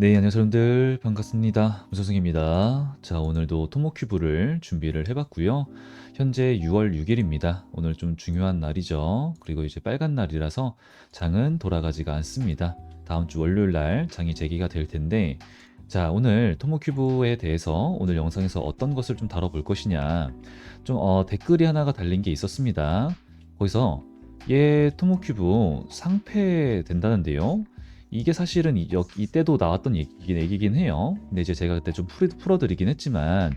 네, 안녕하세요, 여러분들. 반갑습니다. 무서승입니다. 자, 오늘도 토모큐브를 준비를 해봤고요. 현재 6월 6일입니다. 오늘 좀 중요한 날이죠. 그리고 이제 빨간 날이라서 장은 돌아가지가 않습니다. 다음 주 월요일 날 장이 재개가 될 텐데, 자, 오늘 토모큐브에 대해서 오늘 영상에서 어떤 것을 좀 다뤄볼 것이냐. 좀, 어, 댓글이 하나가 달린 게 있었습니다. 거기서, 얘 토모큐브 상패 된다는데요. 이게 사실은 이때도 나왔던 얘기긴, 얘기긴 해요. 근데 이제 제가 그때 좀 풀, 풀어드리긴 했지만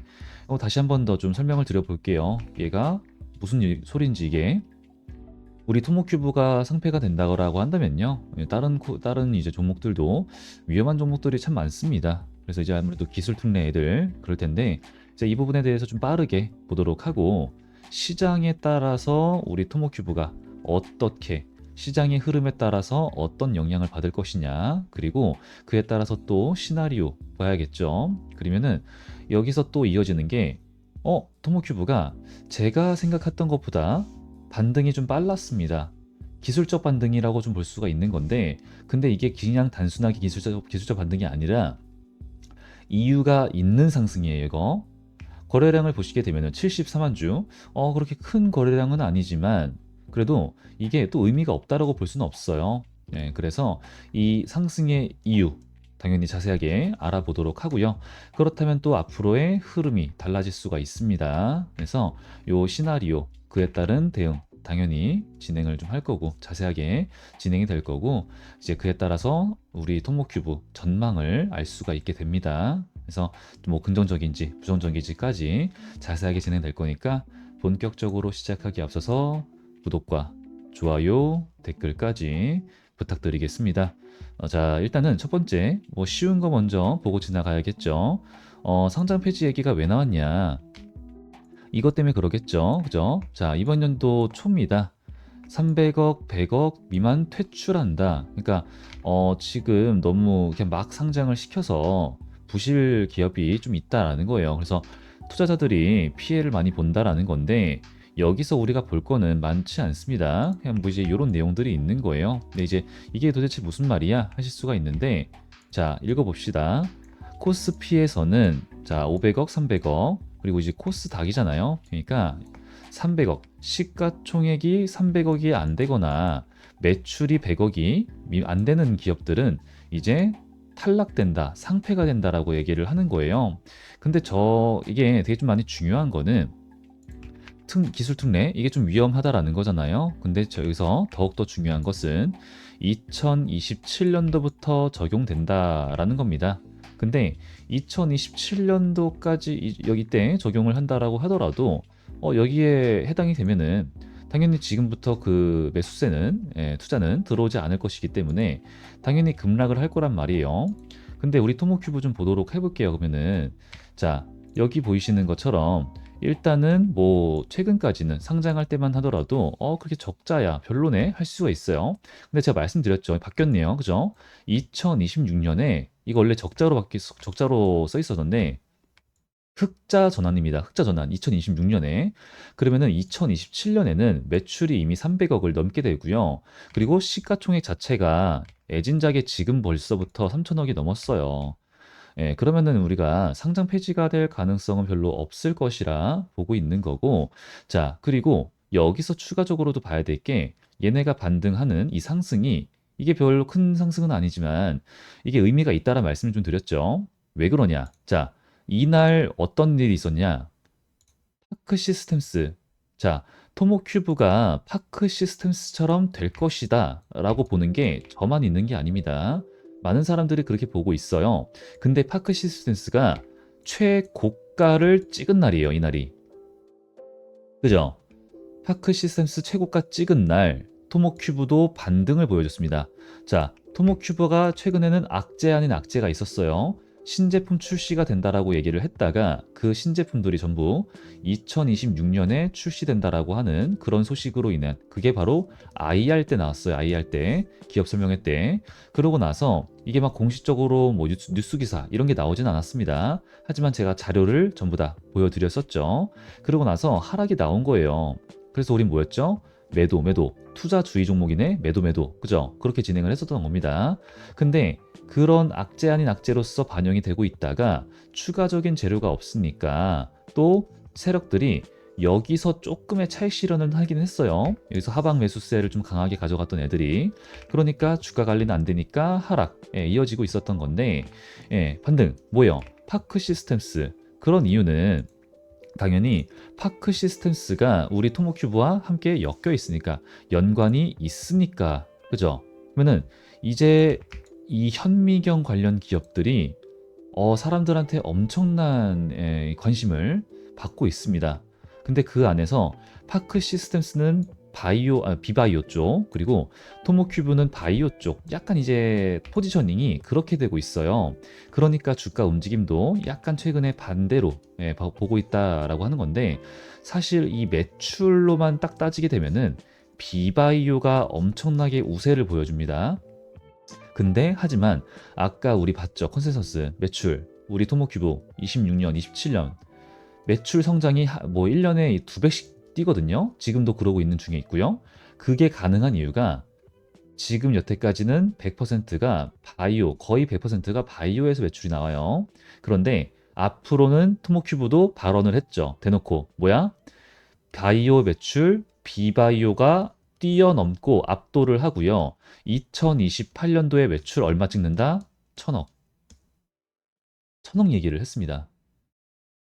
어, 다시 한 번 더 좀 설명을 드려볼게요. 얘가 무슨 일- 소리인지 이게 우리 토모큐브가 상패가 된다고 한다면요. 예, 다른 코- 다른 이제 종목들도 위험한 종목들이 참 많습니다. 그래서 이제 아무래도 기술 특례 애들 그럴 텐데 이제 이 부분에 대해서 좀 빠르게 보도록 하고 시장에 따라서 우리 토모큐브가 어떻게 시장의 흐름에 따라서 어떤 영향을 받을 것이냐 그리고 그에 따라서 또 시나리오 봐야겠죠. 그러면은 여기서 또 이어지는 게 어, 토모큐브가 제가 생각했던 것보다 반등이 좀 빨랐습니다. 기술적 반등이라고 좀 볼 수가 있는 건데 근데 이게 그냥 단순하게 기술적, 기술적 반등이 아니라 이유가 있는 상승이에요 이거. 거래량을 보시게 되면은 74만 주. 어, 그렇게 큰 거래량은 아니지만 그래도 이게 또 의미가 없다라고 볼 수는 없어요. 네, 그래서 이 상승의 이유 당연히 자세하게 알아보도록 하고요. 그렇다면 또 앞으로의 흐름이 달라질 수가 있습니다. 그래서 요 시나리오 그에 따른 대응 당연히 진행을 좀 할 거고 자세하게 진행이 될 거고 이제 그에 따라서 우리 토모큐브 전망을 알 수가 있게 됩니다. 그래서 뭐 긍정적인지 부정적인지까지 자세하게 진행될 거니까 본격적으로 시작하기 앞서서 구독과 좋아요, 댓글까지 부탁드리겠습니다. 어, 자, 일단은 첫 번째, 뭐 쉬운 거 먼저 보고 지나가야겠죠. 어, 상장 폐지 얘기가 왜 나왔냐? 이것 때문에 그러겠죠. 그죠? 자, 이번 연도 초입니다. 300억, 100억 미만 퇴출한다. 그러니까, 어, 지금 너무 그냥 막 상장을 시켜서 부실 기업이 좀 있다라는 거예요. 그래서 투자자들이 피해를 많이 본다라는 건데, 여기서 우리가 볼 거는 많지 않습니다. 그냥 뭐 이제 이런 내용들이 있는 거예요. 근데 이제 이게 도대체 무슨 말이야 하실 수가 있는데 자 읽어봅시다. 코스피에서는 자 500억, 300억 그리고 이제 코스닥이잖아요. 그러니까 300억 시가총액이 300억이 안 되거나 매출이 100억이 안 되는 기업들은 이제 탈락된다, 상패가 된다라고 얘기를 하는 거예요. 근데 저 이게 되게 좀 많이 중요한 거는 특, 기술 특례 이게 좀 위험하다라는 거잖아요. 근데 저기서 더욱더 중요한 것은 2027년도부터 적용된다라는 겁니다. 근데 2027년도까지 여기 때 적용을 한다라고 하더라도 어, 여기에 해당이 되면은 당연히 지금부터 그 매수세는 예, 투자는 들어오지 않을 것이기 때문에 당연히 급락을 할 거란 말이에요. 근데 우리 토모큐브 좀 보도록 해볼게요. 그러면은 자 여기 보이시는 것처럼 일단은 뭐 최근까지는 상장할 때만 하더라도 어 그렇게 적자야 별로네 할 수가 있어요. 근데 제가 말씀드렸죠 바뀌었네요, 그죠? 2026년에 이거 원래 적자로 바뀌 적자로 써 있었는데 흑자 전환입니다. 흑자 전환 2026년에 그러면은 2027년에는 매출이 이미 300억을 넘게 되고요. 그리고 시가총액 자체가 애진작에 지금 벌써부터 3천억이 넘었어요. 예, 그러면은 우리가 상장 폐지가 될 가능성은 별로 없을 것이라 보고 있는 거고, 자, 그리고 여기서 추가적으로도 봐야 될 게 얘네가 반등하는 이 상승이 이게 별로 큰 상승은 아니지만 이게 의미가 있다라 말씀을 좀 드렸죠. 왜 그러냐? 자, 이날 어떤 일이 있었냐? 파크 시스템스. 자, 토모큐브가 파크 시스템스처럼 될 것이다 라고 보는 게 저만 있는 게 아닙니다. 많은 사람들이 그렇게 보고 있어요. 근데 파크 시스템스가 최고가를 찍은 날이에요, 이 날이. 그죠? 파크 시스템스 최고가 찍은 날, 토모큐브도 반등을 보여줬습니다. 자, 토모큐브가 최근에는 악재 아닌 악재가 있었어요. 신제품 출시가 된다라고 얘기를 했다가 그 신제품들이 전부 2026년에 출시된다라고 하는 그런 소식으로 인한 그게 바로 IR 때 나왔어요. IR 때 기업 설명회 때 그러고 나서 이게 막 공식적으로 뭐 뉴스, 뉴스 기사 이런 게 나오진 않았습니다. 하지만 제가 자료를 전부 다 보여드렸었죠. 그러고 나서 하락이 나온 거예요. 그래서 우린 뭐였죠? 매도 매도 투자 주의 종목이네. 매도 매도. 그죠? 그렇게 진행을 했었던 겁니다. 근데 그런 악재 아닌 악재로서 반영이 되고 있다가 추가적인 재료가 없으니까 또 세력들이 여기서 조금의 차익 실현을 하긴 했어요. 여기서 하방 매수세를 좀 강하게 가져갔던 애들이. 그러니까 주가 관리는 안 되니까 하락 예, 이어지고 있었던 건데 예, 반등 뭐요? 파크 시스템스. 그런 이유는 당연히 파크 시스템스가 우리 토모큐브와 함께 엮여 있으니까 연관이 있으니까 그죠? 그러면은 이제 이 현미경 관련 기업들이 어, 사람들한테 엄청난 에, 관심을 받고 있습니다. 근데 그 안에서 파크 시스템스는 바이오, 아, 비바이오 쪽, 그리고 토모큐브는 바이오 쪽, 약간 이제 포지셔닝이 그렇게 되고 있어요. 그러니까 주가 움직임도 약간 최근에 반대로 예, 봐- 보고 있다라고 하는 건데, 사실 이 매출로만 딱 따지게 되면은 비바이오가 엄청나게 우세를 보여줍니다. 근데 하지만 아까 우리 봤죠 컨센서스 매출 우리 토모큐브 26년 27년 매출 성장이 하- 뭐 1년에 두 배씩 뛰거든요. 지금도 그러고 있는 중에 있고요. 그게 가능한 이유가 지금 여태까지는 100%가 바이오 거의 100%가 바이오에서 매출이 나와요. 그런데 앞으로는 토모큐브도 발언을 했죠. 대놓고. 뭐야? 바이오 매출 비바이오가 뛰어넘고 압도를 하고요. 2028년도에 매출 얼마 찍는다? 천억. 천억 얘기를 했습니다.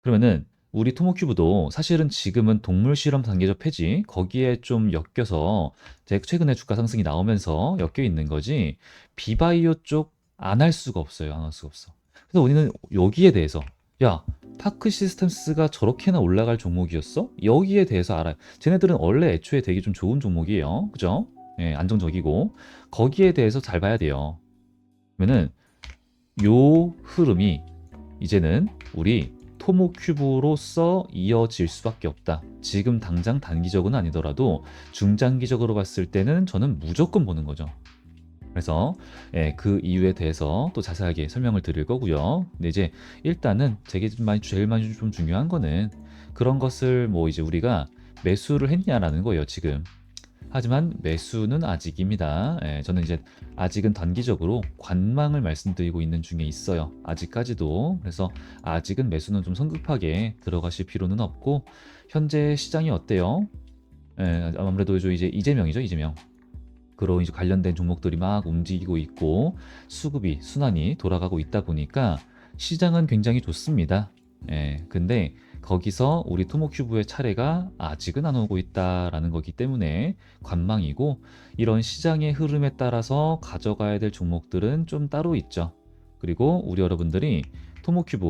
그러면은 우리 토모큐브도 사실은 지금은 동물 실험 단계적 폐지 거기에 좀 엮여서 제- 최근에 주가 상승이 나오면서 엮여 있는 거지 비바이오 쪽 안 할 수가 없어요. 안 할 수가 없어. 그래서 우리는 여기에 대해서 야 파크 시스템스가 저렇게나 올라갈 종목이었어? 여기에 대해서 알아요. 쟤네들은 원래 애초에 되게 좀 좋은 종목이에요. 그죠? 예, 안정적이고 거기에 대해서 잘 봐야 돼요. 그러면은 요 흐름이 이제는 우리 토모큐브로서 이어질 수밖에 없다. 지금 당장 단기적은 아니더라도 중장기적으로 봤을 때는 저는 무조건 보는 거죠. 그래서 예, 그 이유에 대해서 또 자세하게 설명을 드릴 거고요. 근데 이제 일단은 제게 좀 많이 제일 많이 좀 중요한 거는 그런 것을 뭐 이제 우리가 매수를 했냐라는 거예요. 지금 하지만 매수는 아직입니다. 예, 저는 이제 아직은 단기적으로 관망을 말씀드리고 있는 중에 있어요. 아직까지도. 그래서 아직은 매수는 좀 성급하게 들어가실 필요는 없고 현재 시장이 어때요? 예, 아무래도 저 이제 이재명이죠, 이재명. 그런 이제 관련된 종목들이 막 움직이고 있고 수급이 순환이 돌아가고 있다 보니까 시장은 굉장히 좋습니다. 예, 근데 거기서 우리 토모큐브의 차례가 아직은 안 오고 있다라는 거기 때문에 관망이고 이런 시장의 흐름에 따라서 가져가야 될 종목들은 좀 따로 있죠. 그리고 우리 여러분들이 토모큐브,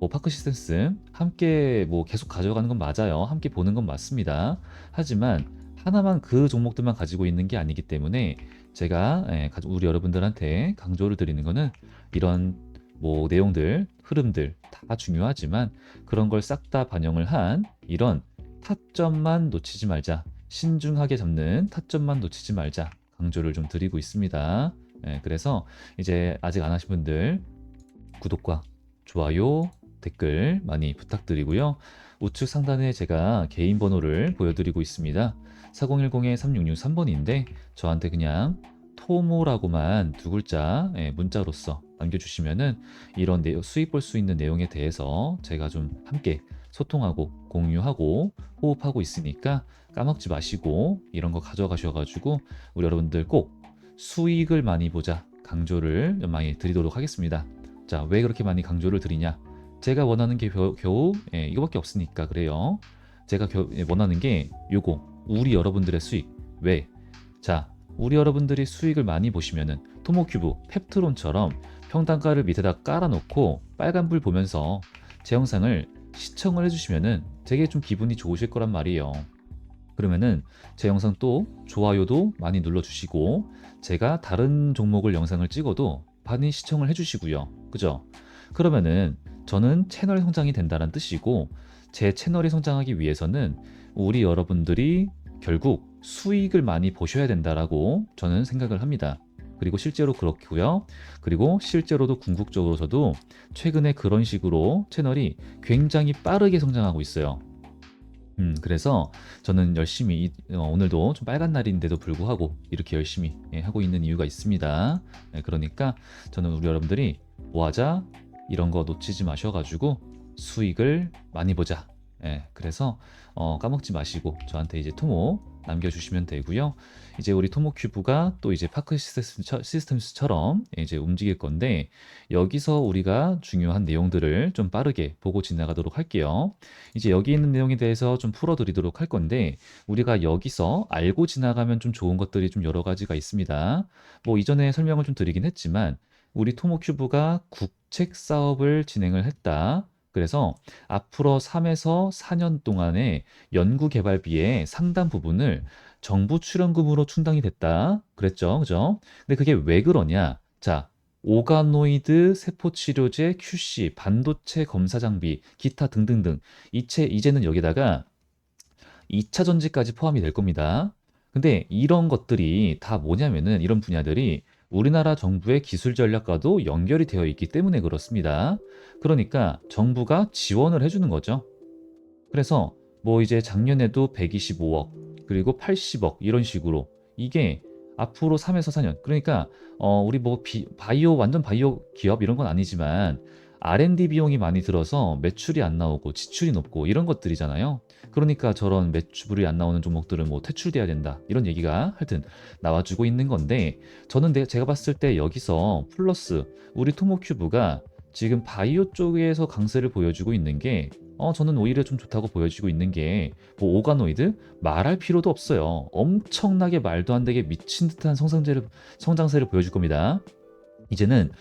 뭐 파크 시스템스 함께 뭐 계속 가져가는 건 맞아요. 함께 보는 건 맞습니다. 하지만 하나만 그 종목들만 가지고 있는 게 아니기 때문에 제가 예, 가- 우리 여러분들한테 강조를 드리는 거는 이런 뭐 내용들, 흐름들 다 중요하지만 그런 걸 싹 다 반영을 한 이런 타점만 놓치지 말자. 신중하게 잡는 타점만 놓치지 말자. 강조를 좀 드리고 있습니다. 예, 그래서 이제 아직 안 하신 분들 구독과 좋아요, 댓글 많이 부탁드리고요. 우측 상단에 제가 개인 번호를 보여드리고 있습니다. 4010-3663번인데 저한테 그냥 토모라고만 두 글자 예, 문자로서 남겨주시면은 이런 내용, 수익 볼 수 있는 내용에 대해서 제가 좀 함께 소통하고 공유하고 호흡하고 있으니까 까먹지 마시고 이런 거 가져가셔가지고 우리 여러분들 꼭 수익을 많이 보자 강조를 좀 많이 드리도록 하겠습니다. 자, 왜 그렇게 많이 강조를 드리냐? 제가 원하는 게 겨우, 겨우 예, 이거밖에 없으니까 그래요. 제가 겨, 예, 원하는 게 요거 우리 여러분들의 수익 왜? 자, 우리 여러분들이 수익을 많이 보시면은 토모큐브, 펩트론처럼 평단가를 밑에다 깔아놓고 빨간불 보면서 제 영상을 시청을 해주시면은 되게 좀 기분이 좋으실 거란 말이에요. 그러면은 제 영상 또 좋아요도 많이 눌러주시고 제가 다른 종목을 영상을 찍어도 많이 시청을 해주시고요. 그죠? 그러면은 저는 채널 성장이 된다는 뜻이고 제 채널이 성장하기 위해서는 우리 여러분들이 결국 수익을 많이 보셔야 된다라고 저는 생각을 합니다. 그리고 실제로 그렇고요. 그리고 실제로도 궁극적으로 저도 최근에 그런 식으로 채널이 굉장히 빠르게 성장하고 있어요. 음, 그래서 저는 열심히 이- 어, 오늘도 좀 빨간 날인데도 불구하고 이렇게 열심히 예, 하고 있는 이유가 있습니다. 예, 그러니까 저는 우리 여러분들이 모아자 이런 거 놓치지 마셔가지고 수익을 많이 보자. 예, 그래서 어, 까먹지 마시고 저한테 이제 토모 남겨주시면 되고요. 이제 우리 토모 큐브가 또 이제 파크 시스템- 시스템스처럼 이제 움직일 건데 여기서 우리가 중요한 내용들을 좀 빠르게 보고 지나가도록 할게요. 이제 여기 있는 내용에 대해서 좀 풀어드리도록 할 건데 우리가 여기서 알고 지나가면 좀 좋은 것들이 좀 여러 가지가 있습니다. 뭐 이전에 설명을 좀 드리긴 했지만 우리 토모큐브가 국책 사업을 진행을 했다. 그래서 앞으로 3에서 4년 동안의 연구 개발비의 상당 부분을 정부 출연금으로 충당이 됐다. 그랬죠. 그죠? 근데 그게 왜 그러냐? 자, 오가노이드 세포 치료제 QC, 반도체 검사 장비, 기타 등등등 이체 이제는 여기다가 2차 전지까지 포함이 될 겁니다. 근데 이런 것들이 다 뭐냐면은 이런 분야들이 우리나라 정부의 기술 전략과도 연결이 되어 있기 때문에 그렇습니다. 그러니까 정부가 지원을 해주는 거죠. 그래서 뭐 이제 작년에도 125억 그리고 80억 이런 식으로 이게 앞으로 3에서 4년 그러니까 어 우리 뭐 비, 바이오 완전 바이오 기업 이런 건 아니지만 R&D 비용이 많이 들어서 매출이 안 나오고 지출이 높고 이런 것들이잖아요. 그러니까 저런 매출이 안 나오는 종목들은 뭐 퇴출돼야 된다 이런 얘기가 하여튼 나와주고 있는 건데 저는 내- 제가 봤을 때 여기서 플러스 우리 토모큐브가 지금 바이오 쪽에서 강세를 보여주고 있는 게 어, 저는 오히려 좀 좋다고 보여지고 있는 게, 뭐, 오가노이드? 말할 필요도 없어요. 엄청나게 말도 안 되게 미친 듯한 성장세를, 성장세를 보여줄 겁니다. 이제는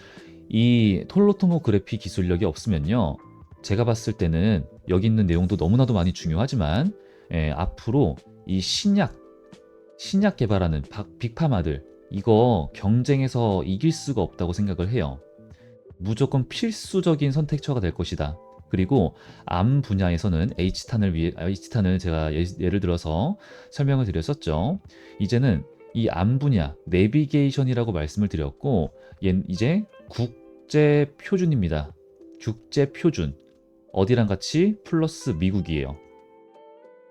이 톨로토모그래피 기술력이 없으면요. 제가 봤을 때는 여기 있는 내용도 너무나도 많이 중요하지만, 예, 앞으로 이 신약, 신약 개발하는 박- 빅파마들, 이거 경쟁에서 이길 수가 없다고 생각을 해요. 무조건 필수적인 선택처가 될 것이다. 그리고 암 분야에서는 H탄을 위해 H탄을 제가 예, 예를 들어서 설명을 드렸었죠. 이제는 이 암 분야 내비게이션이라고 말씀을 드렸고 얜 이제 국제 표준입니다. 국제 표준 어디랑 같이 플러스 미국이에요.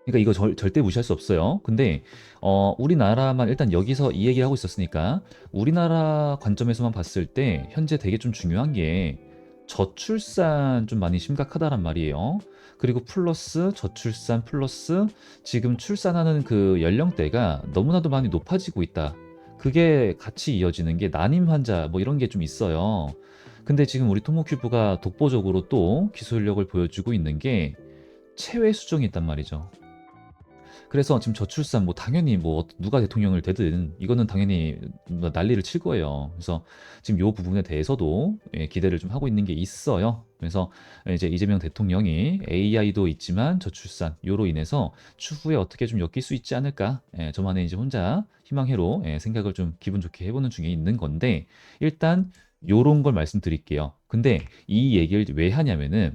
그러니까 이거 절, 절대 무시할 수 없어요. 근데 어, 우리나라만 일단 여기서 이 얘기를 하고 있었으니까 우리나라 관점에서만 봤을 때 현재 되게 좀 중요한 게 저출산 좀 많이 심각하다란 말이에요. 그리고 플러스 저출산 플러스 지금 출산하는 그 연령대가 너무나도 많이 높아지고 있다. 그게 같이 이어지는 게 난임 환자 뭐 이런 게 좀 있어요. 근데 지금 우리 토모큐브가 독보적으로 또 기술력을 보여주고 있는 게 체외 수정이 있단 말이죠. 그래서 지금 저출산 뭐 당연히 뭐 누가 대통령을 되든 이거는 당연히 뭐 난리를 칠 거예요. 그래서 지금 요 부분에 대해서도 예, 기대를 좀 하고 있는 게 있어요. 그래서 이제 이재명 대통령이 AI도 있지만 저출산 요로 인해서 추후에 어떻게 좀 엮일 수 있지 않을까? 예, 저만의 이제 혼자 희망회로 예, 생각을 좀 기분 좋게 해보는 중에 있는 건데 일단 요런 걸 말씀드릴게요. 근데 이 얘기를 왜 하냐면은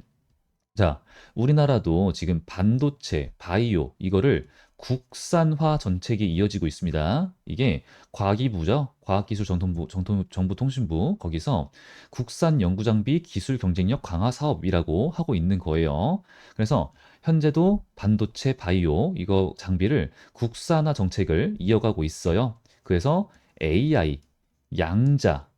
자, 우리나라도 지금 반도체, 바이오 이거를 국산화 정책이 이어지고 있습니다. 이게 과기부죠. 과학기술정통부, 정통, 정보통신부 거기서 국산 연구장비 기술 경쟁력 강화 사업이라고 하고 있는 거예요. 그래서 현재도 반도체, 바이오 이거 장비를 국산화 정책을 이어가고 있어요. 그래서 AI, 양자,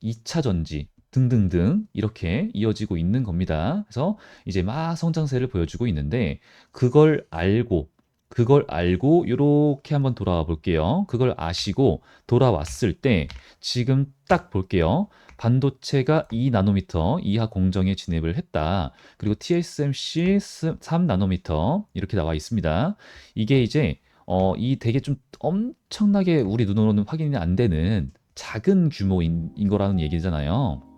2차 전지 등등등 이렇게 이어지고 있는 겁니다. 그래서 이제 막 성장세를 보여주고 있는데 그걸 알고 그걸 알고 이렇게 한번 돌아와 볼게요. 그걸 아시고 돌아왔을 때 지금 딱 볼게요. 반도체가 2나노미터 이하 공정에 진입을 했다. 그리고 TSMC 3나노미터 이렇게 나와 있습니다. 이게 이제 어, 이 되게 좀 엄청나게 우리 눈으로는 확인이 안 되는 작은 규모인 인 거라는 얘기잖아요.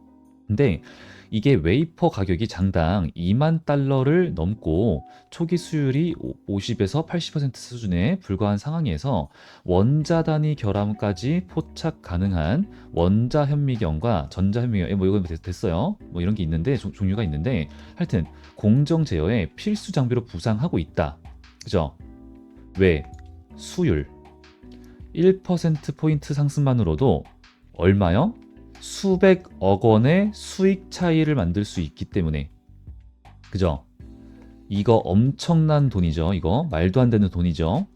근데 이게 웨이퍼 가격이 장당 2만 달러를 넘고 초기 수율이 50에서 80% 수준에 불과한 상황에서 원자 단위 결함까지 포착 가능한 원자 현미경과 전자 현미경 뭐 이거 됐어요. 뭐 이런 게 있는데 종, 종류가 있는데 하여튼 공정 제어에 필수 장비로 부상하고 있다. 그죠? 왜? 수율 1% 포인트 상승만으로도 얼마요? 수백억 원의 수익 차이를 만들 수 있기 때문에 그죠? 이거 엄청난 돈이죠. 이거 말도 안 되는 돈이죠.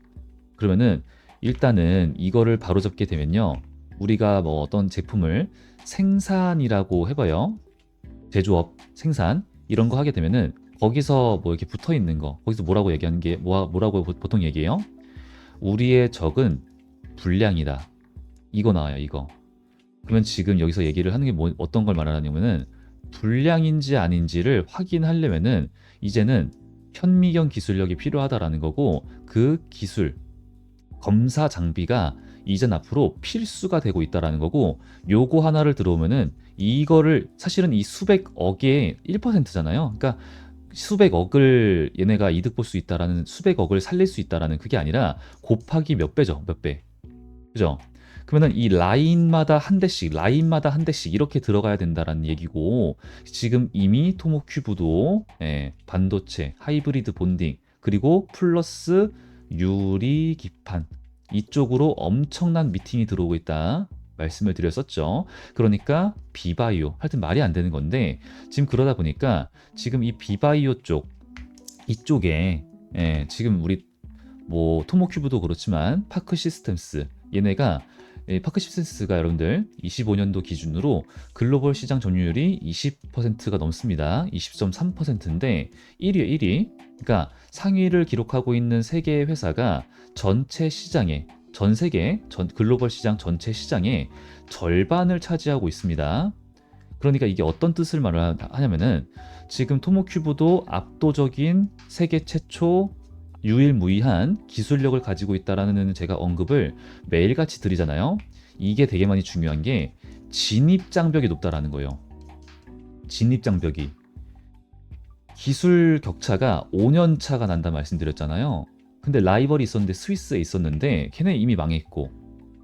그러면은 일단은 이거를 바로잡게 되면요. 우리가 뭐 어떤 제품을 생산이라고 해봐요. 제조업, 생산 이런 거 하게 되면은 거기서 뭐 이렇게 붙어 있는 거 거기서 뭐라고 얘기하는 게 뭐, 뭐라고 보- 보통 얘기해요? 우리의 적은 불량이다. 이거 나와요. 이거. 그러면 지금 여기서 얘기를 하는 게 뭐, 어떤 걸 말하냐면은 불량인지 아닌지를 확인하려면은 이제는 현미경 기술력이 필요하다라는 거고 그 기술 검사 장비가 이젠 앞으로 필수가 되고 있다라는 거고 요거 하나를 들어오면은 이거를 사실은 이 수백억의 1%잖아요. 그러니까 수백억을 얘네가 이득 볼 수 있다라는 수백억을 살릴 수 있다라는 그게 아니라 곱하기 몇 배죠? 몇 배. 그죠? 그러면은 이 라인마다 한 대씩, 라인마다 한 대씩 이렇게 들어가야 된다라는 얘기고 지금 이미 토모큐브도 예, 반도체, 하이브리드 본딩 그리고 플러스 유리 기판 이쪽으로 엄청난 미팅이 들어오고 있다 말씀을 드렸었죠. 그러니까 비바이오 하여튼 말이 안 되는 건데 지금 그러다 보니까 지금 이 비바이오 쪽 이쪽에 예, 지금 우리 뭐 토모큐브도 그렇지만 파크 시스템스 얘네가 예, 파크 시스템스가 여러분들 25년도 기준으로 글로벌 시장 점유율이 20%가 넘습니다. 20.3%인데 1위에 1위. 그러니까 상위를 기록하고 있는 세 개의 회사가 전체 시장에 전 세계 전 글로벌 시장 전체 시장의 절반을 차지하고 있습니다. 그러니까 이게 어떤 뜻을 말을 하냐면은 지금 토모큐브도 압도적인 세계 최초 유일무이한 기술력을 가지고 있다라는 제가 언급을 매일같이 드리잖아요. 이게 되게 많이 중요한 게 진입 장벽이 높다라는 거예요. 진입 장벽이 기술 격차가 5년 차가 난다 말씀드렸잖아요. 근데 라이벌이 있었는데 스위스에 있었는데 걔네 이미 망했고.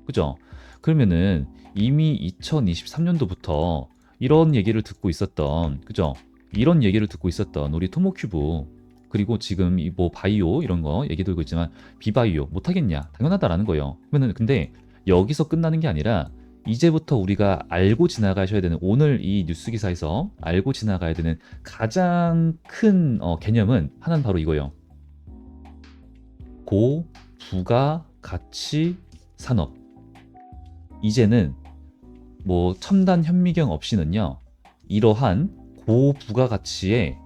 그죠? 그러면은 이미 2023년도부터 이런 얘기를 듣고 있었던 그죠? 이런 얘기를 듣고 있었던 우리 토모큐브 그리고 지금 이 뭐 바이오 이런 거 얘기 들고 있지만 비바이오 못하겠냐 당연하다라는 거예요. 그러면은 근데 여기서 끝나는 게 아니라 이제부터 우리가 알고 지나가셔야 되는 오늘 이 뉴스 기사에서 알고 지나가야 되는 가장 큰 어, 개념은 하나는 바로 이거예요. 고 부가 가치 산업. 이제는 뭐 첨단 현미경 없이는요 이러한 고부가 가치의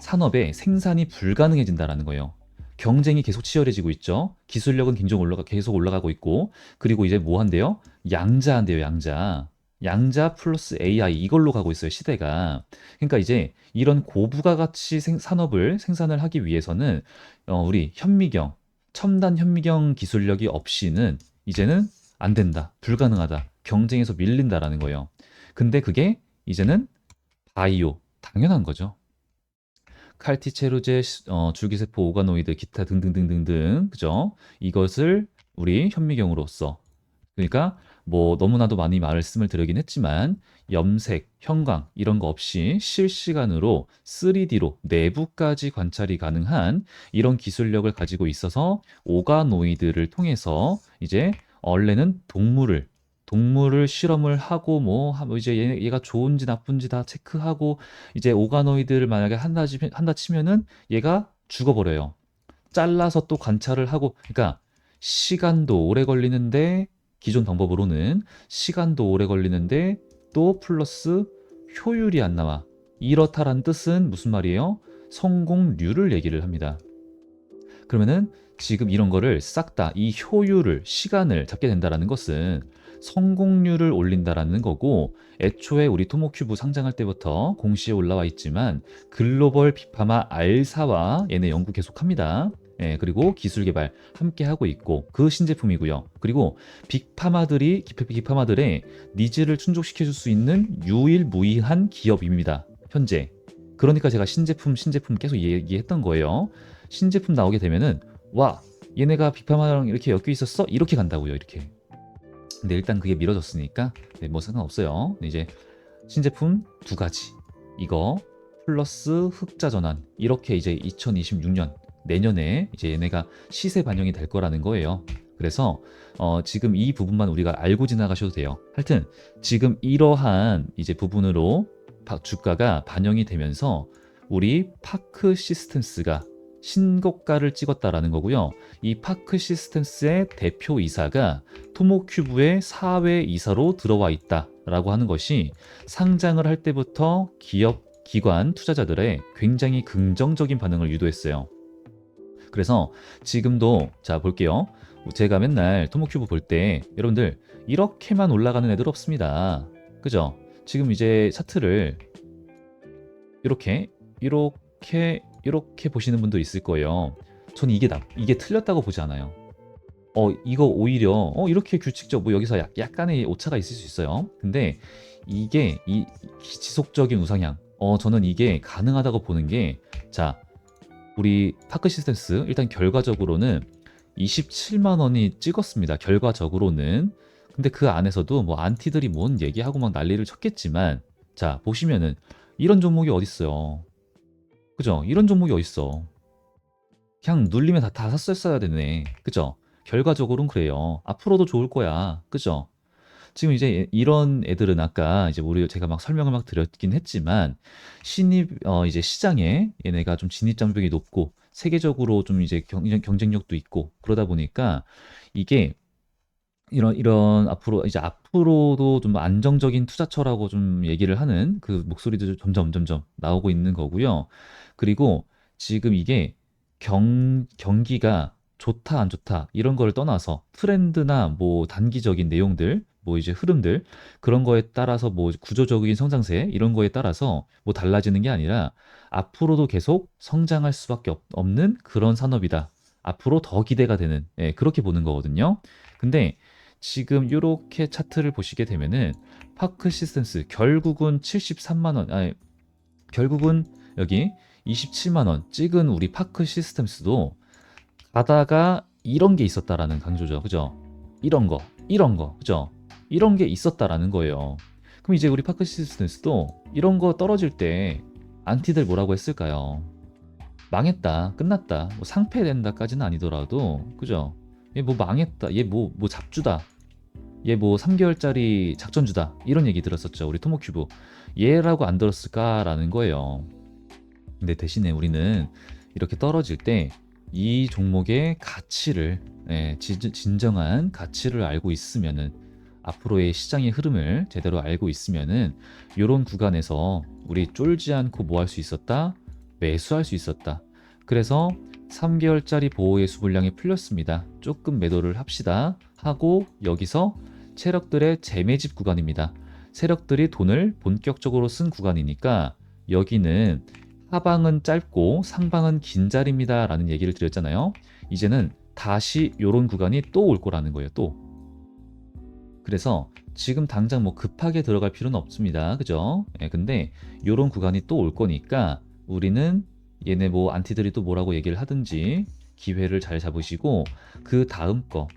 산업의 생산이 불가능해진다라는 거예요. 경쟁이 계속 치열해지고 있죠. 기술력은 굉장히 올라가 계속 올라가고 있고 그리고 이제 뭐 한대요? 양자한대요, 양자. 양자 플러스 AI 이걸로 가고 있어요, 시대가. 그러니까 이제 이런 고부가 가치 생- 산업을 생산을 하기 위해서는 어, 우리 현미경, 첨단 현미경 기술력이 없이는 이제는 안 된다. 불가능하다. 경쟁에서 밀린다라는 거예요. 근데 그게 이제는 바이오 당연한 거죠. 칼티체루제, 어, 줄기세포 오가노이드, 기타 등등등등등, 그죠? 이것을 우리 현미경으로서, 그러니까 뭐 너무나도 많이 말씀을 드리긴 했지만 염색, 형광 이런 거 없이 실시간으로 3D로 내부까지 관찰이 가능한 이런 기술력을 가지고 있어서 오가노이드를 통해서 이제 원래는 동물을 동물을 실험을 하고 뭐 하- 뭐 이제 얘, 얘가 좋은지 나쁜지 다 체크하고 이제 오가노이드를 만약에 한다, 치- 한다 치면은 얘가 죽어버려요. 잘라서 또 관찰을 하고, 그러니까 시간도 오래 걸리는데 기존 방법으로는 시간도 오래 걸리는데 또 플러스 효율이 안 나와. 이렇다란 뜻은 무슨 말이에요? 성공률을 얘기를 합니다. 그러면은 지금 이런 거를 싹 다 이 효율을 시간을 잡게 된다라는 것은 성공률을 올린다라는 거고 애초에 우리 토모큐브 상장할 때부터 공시에 올라와 있지만 글로벌 비파마 R사와 얘네 연구 계속합니다. 예, 그리고 기술 개발 함께 하고 있고 그 신제품이고요. 그리고 빅파마들이 기- 빅파마들의 니즈를 충족시켜 줄 수 있는 유일무이한 기업입니다. 현재. 그러니까 제가 신제품 신제품 계속 얘기했던 거예요. 신제품 나오게 되면은 와 얘네가 빅파마랑 이렇게 엮여 있었어? 이렇게 간다고요 이렇게. 근데 일단 그게 미뤄졌으니까 네, 뭐 상관없어요. 이제 신제품 두 가지. 이거 플러스 흑자 전환. 이렇게 이제 2026년 내년에 이제 얘네가 시세 반영이 될 거라는 거예요. 그래서 어, 지금 이 부분만 우리가 알고 지나가셔도 돼요. 하여튼 지금 이러한 이제 부분으로 바- 주가가 반영이 되면서 우리 파크 시스템스가 신고가를 찍었다라는 거고요. 이 파크 시스템스의 대표 이사가 토모큐브의 사회 이사로 들어와 있다라고 하는 것이 상장을 할 때부터 기업 기관 투자자들의 굉장히 긍정적인 반응을 유도했어요. 그래서 지금도 자 볼게요. 제가 맨날 토모큐브 볼 때 여러분들 이렇게만 올라가는 애들 없습니다. 그죠? 지금 이제 차트를 이렇게 이렇게 이렇게 보시는 분도 있을 거예요. 저는 이게 나, 이게 틀렸다고 보지 않아요. 어 이거 오히려 어 이렇게 규칙적 뭐 여기서 약, 약간의 오차가 있을 수 있어요. 근데 이게 이 지속적인 우상향 어 저는 이게 가능하다고 보는 게 자 우리 파크 시스템스 일단 결과적으로는 27만 원이 찍었습니다. 결과적으로는 근데 그 안에서도 뭐 안티들이 뭔 얘기하고 막 난리를 쳤겠지만 자 보시면은 이런 종목이 어딨어요. 그죠? 이런 종목이 어딨어. 그냥 눌리면 다, 다 샀었어야 되네. 그죠? 결과적으로는 그래요. 앞으로도 좋을 거야. 그죠? 지금 이제 이런 애들은 아까 이제 우리 제가 막 설명을 막 드렸긴 했지만 신입 어 이제 시장에 얘네가 좀 진입 장벽이 높고 세계적으로 좀 이제 경, 경쟁력도 있고 그러다 보니까 이게 이런 이런 앞으로 이제 앞으로도 좀 안정적인 투자처라고 좀 얘기를 하는 그 목소리도 점점 점점 나오고 있는 거고요. 그리고 지금 이게 경 경기가 좋다 안 좋다 이런 걸 떠나서 트렌드나 뭐 단기적인 내용들 뭐 이제 흐름들 그런 거에 따라서 뭐 구조적인 성장세 이런 거에 따라서 뭐 달라지는 게 아니라 앞으로도 계속 성장할 수밖에 없, 없는 그런 산업이다. 앞으로 더 기대가 되는 예, 그렇게 보는 거거든요. 근데 지금 이렇게 차트를 보시게 되면은 파크 시스템스 결국은 73만 원 아니 결국은 여기 27만 원 찍은 우리 파크 시스템스도 가다가 이런 게 있었다라는 강조죠. 그죠? 이런 거, 이런 거, 그죠? 이런 게 있었다라는 거예요. 그럼 이제 우리 파크 시스템스도 이런 거 떨어질 때 안티들 뭐라고 했을까요? 망했다, 끝났다, 뭐 상패된다까지는 아니더라도, 그죠? 얘 뭐 망했다, 얘 뭐, 뭐 잡주다, 얘 뭐 3개월짜리 작전주다, 이런 얘기 들었었죠. 우리 토모큐브. 얘라고 안 들었을까라는 거예요. 근데 대신에 우리는 이렇게 떨어질 때 이 종목의 가치를, 예, 진, 진정한 가치를 알고 있으면은 앞으로의 시장의 흐름을 제대로 알고 있으면은 이런 구간에서 우리 쫄지 않고 뭐 할 수 있었다? 매수할 수 있었다. 그래서 3개월짜리 보호의 수불량이 풀렸습니다. 조금 매도를 합시다. 하고 여기서 세력들의 재매집 구간입니다. 세력들이 돈을 본격적으로 쓴 구간이니까 여기는 하방은 짧고 상방은 긴 자리입니다. 라는 얘기를 드렸잖아요. 이제는 다시 이런 구간이 또 올 거라는 거예요. 또. 그래서 지금 당장 뭐 급하게 들어갈 필요는 없습니다. 그죠? 예, 근데 이런 구간이 또 올 거니까 우리는 얘네 뭐 안티들이 또 뭐라고 얘기를 하든지 기회를 잘 잡으시고 그 다음 거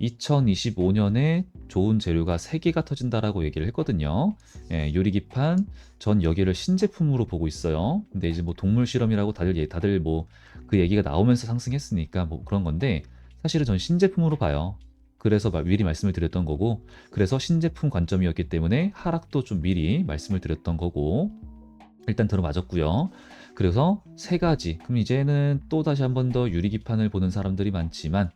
2025년에 좋은 재료가 3개가 터진다라고 얘기를 했거든요. 예, 요리기판 전 여기를 신제품으로 보고 있어요. 근데 이제 뭐 동물 실험이라고 다들 예, 다들 뭐 그 얘기가 나오면서 상승했으니까 뭐 그런 건데 사실은 전 신제품으로 봐요. 그래서 미리 말씀을 드렸던 거고 그래서 신제품 관점이었기 때문에 하락도 좀 미리 말씀을 드렸던 거고 일단 들어맞았고요. 그래서 세 가지. 그럼 이제는 또 다시 한 번 더 유리기판을 보는 사람들이 많지만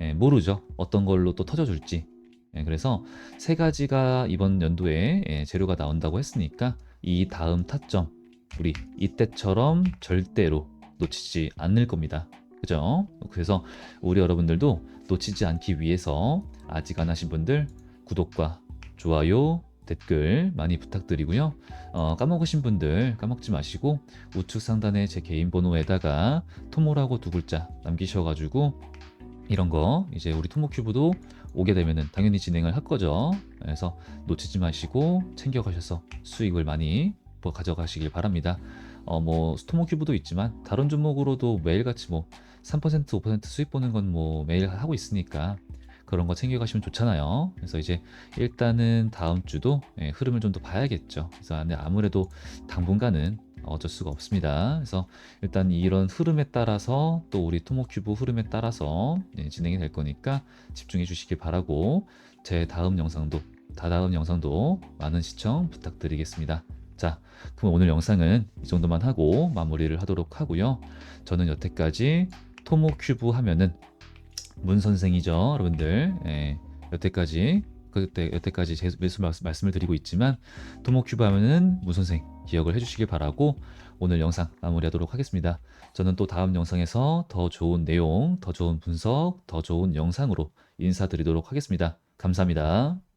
예, 모르죠. 어떤 걸로 또 터져줄지. 예, 그래서 세 가지가 이번 연도에 예, 재료가 나온다고 했으니까 이 다음 타점 우리 이때처럼 절대로 놓치지 않을 겁니다. 그죠? 그래서 우리 여러분들도 놓치지 않기 위해서 아직 안 하신 분들 구독과 좋아요, 댓글 많이 부탁드리고요. 어, 까먹으신 분들 까먹지 마시고 우측 상단에 제 개인 번호에다가 토모라고 두 글자 남기셔가지고 이런 거 이제 우리 토모큐브도 오게 되면은 당연히 진행을 할 거죠. 그래서 놓치지 마시고 챙겨가셔서 수익을 많이 뭐 가져가시길 바랍니다. 어, 뭐 스토모큐브도 있지만 다른 종목으로도 매일같이 뭐 3% 5% 수익 보는 건 뭐 매일 하고 있으니까 그런 거 챙겨가시면 좋잖아요. 그래서 이제 일단은 다음 주도 예, 흐름을 좀 더 봐야겠죠. 그래서 아무래도 당분간은 어쩔 수가 없습니다. 그래서 일단 이런 흐름에 따라서 또 우리 토모큐브 흐름에 따라서 예, 진행이 될 거니까 집중해 주시길 바라고 제 다음 영상도 다다음 영상도 많은 시청 부탁드리겠습니다. 자, 그럼 오늘 영상은 이 정도만 하고 마무리를 하도록 하고요. 저는 여태까지 토모큐브 하면은 문 선생이죠, 여러분들. 예, 여태까지 그때 여태까지 제 매수 말씀- 말씀을 드리고 있지만 토모큐브 하면은 문 선생 기억을 해주시길 바라고 오늘 영상 마무리하도록 하겠습니다. 저는 또 다음 영상에서 더 좋은 내용, 더 좋은 분석, 더 좋은 영상으로 인사드리도록 하겠습니다. 감사합니다.